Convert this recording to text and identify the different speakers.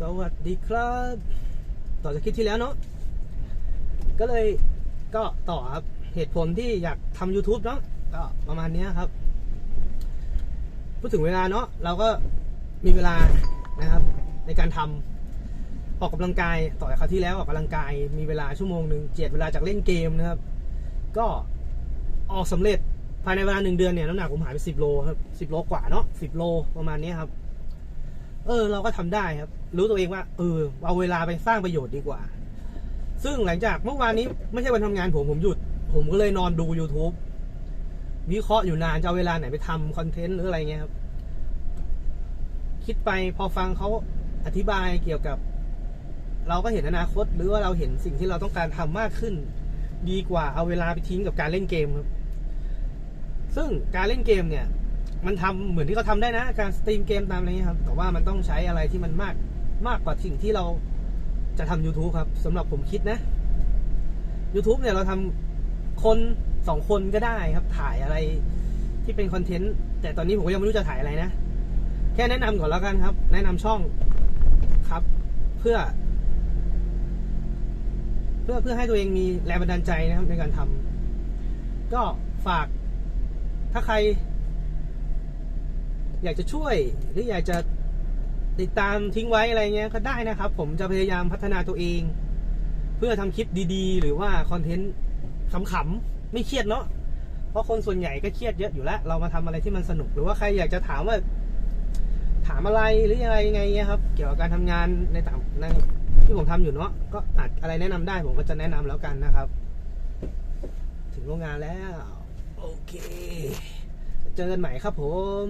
Speaker 1: สวัสดีครับ ต่อจากคลิปที่แล้วเนาะก็เลยก็ต่อครับเหตุผลที่อยากทำ YouTube เนาะก็ประมาณนี้ครับ พูดถึงเวลาเนาะเราก็มีเวลานะครับ ในการทำออกกำลังกายต่อจากคราวที่แล้วออกกำลังกายมีเวลาชั่วโมงหนึ่งเจียดเวลาจากเล่นเกมนะครับ ก็ออกสำเร็จภายในเวลาหนึ่งเดือนเนี่ยน้ำหนักผมหายไปสิบโลครับสิบโลกว่าเนาะสิบโลประมาณนี้ครับ เออ เราก็ทำได้ครับ รู้ตัวเองว่า เออ เอาเวลาไปสร้างประโยชน์ดีกว่า ซึ่งหลังจากเมื่อวานนี้ไม่ใช่วันทำงานผมผมหยุด ผมก็เลยนอนดู YouTube วิเคราะห์อยู่นานจะเอาเวลาไหนไปทำคอนเทนต์หรืออะไรเงี้ยครับ คิดไปพอฟังเขาอธิบายเกี่ยวกับ เราก็เห็นอนาคต หรือว่าเราเห็นสิ่งที่เราต้องการทำมากขึ้น ดีกว่าเอาเวลาไปทิ้งกับการเล่นเกมครับ ซึ่งการเล่นเกมเนี่ย มันทำเหมือนที่เขาทำได้นะ การสตรีมเกมตามอะไรเงี้ยครับ แต่ว่ามันต้องใช้อะไรที่มันมากมากกว่าสิ่งที่เราจะทำ YouTube ครับสำหรับผมคิดนะ YouTube เนี่ยเราทำคนสองคนก็ได้ครับ ถ่ายอะไรที่เป็นคอนเทนต์ แต่ตอนนี้ผมก็ยังไม่รู้จะถ่ายอะไรนะ แค่แนะนำก่อนแล้วกันครับ แนะนำช่องครับ เพื่อ เพื่อเพื่อให้ตัวเองมีแรงบันดาลใจนะครับในการทำก็ฝากถ้าใคร อยากจะช่วย หรืออยากจะติดตามทิ้งไว้อะไรเงี้ยก็ได้นะครับ ผมจะพยายามพัฒนาตัวเอง เพื่อทำคลิปดีๆ หรือว่าคอนเทนต์ขำๆไม่เครียดเนาะเพราะคนส่วนใหญ่ก็เครียดเยอะอยู่แล้ว เรามาทำอะไรที่มันสนุกหรือว่าใครอยากจะถามว่า ถามอะไรหรือยังไงยังไงเงี้ยครับ เกี่ยวกับการทำงานในต่างในที่ผมทำอยู่เนาะก็อาจอะไรแนะนำได้ผมก็จะแนะนำแล้วกันนะครับ ถึงโรงงานแล้ว โอเค เจอกันใหม่ครับผม